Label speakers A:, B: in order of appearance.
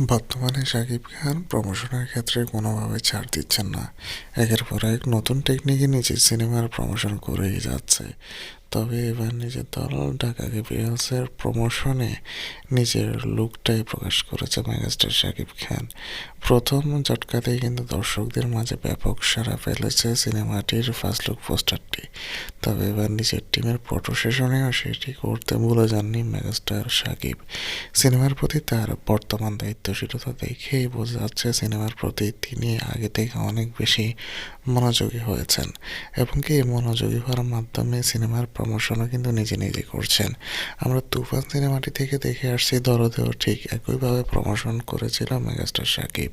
A: বর্তমানে শাকিব খান প্রমোশনের ক্ষেত্রে কোনোভাবে ছাড় দিচ্ছেন না। একের পর এক নতুন টেকনিকে নিজের সিনেমার প্রমোশন করেই যাচ্ছে। তবে এবার নিজের দল ঢাকা ক্যাপিটালসের প্রমোশনে নিজের লুকটাই প্রকাশ করেছে মেগাস্টার শাকিব খান। প্রথম ঝটকাতেই কিন্তু দর্শকদের মাঝে ব্যাপক সাড়া ফেলেছে সিনেমাটির ফার্স্ট লুক পোস্টারটি তবে এবার নিজের টিমের ফটো সেশনেও সেটি করতে ভুলে যাননি মেগাস্টার শাকিব। সিনেমার প্রতি তার বর্তমান দায়িত্বশীলতা দেখেই বোঝা যাচ্ছে সিনেমার প্রতি তিনি আগে থেকে অনেক বেশি মনোযোগী হয়েছেন। এবং কি মনোযোগী হওয়ার মাধ্যমে সিনেমার প্রমোশনও কিন্তু নিজে নিজে করছেন। আমরা তুফান সিনেমাটি থেকে দেখে আসছি, দরদেও ঠিক একইভাবে প্রমোশন করেছিল মেগাস্টার শাকিব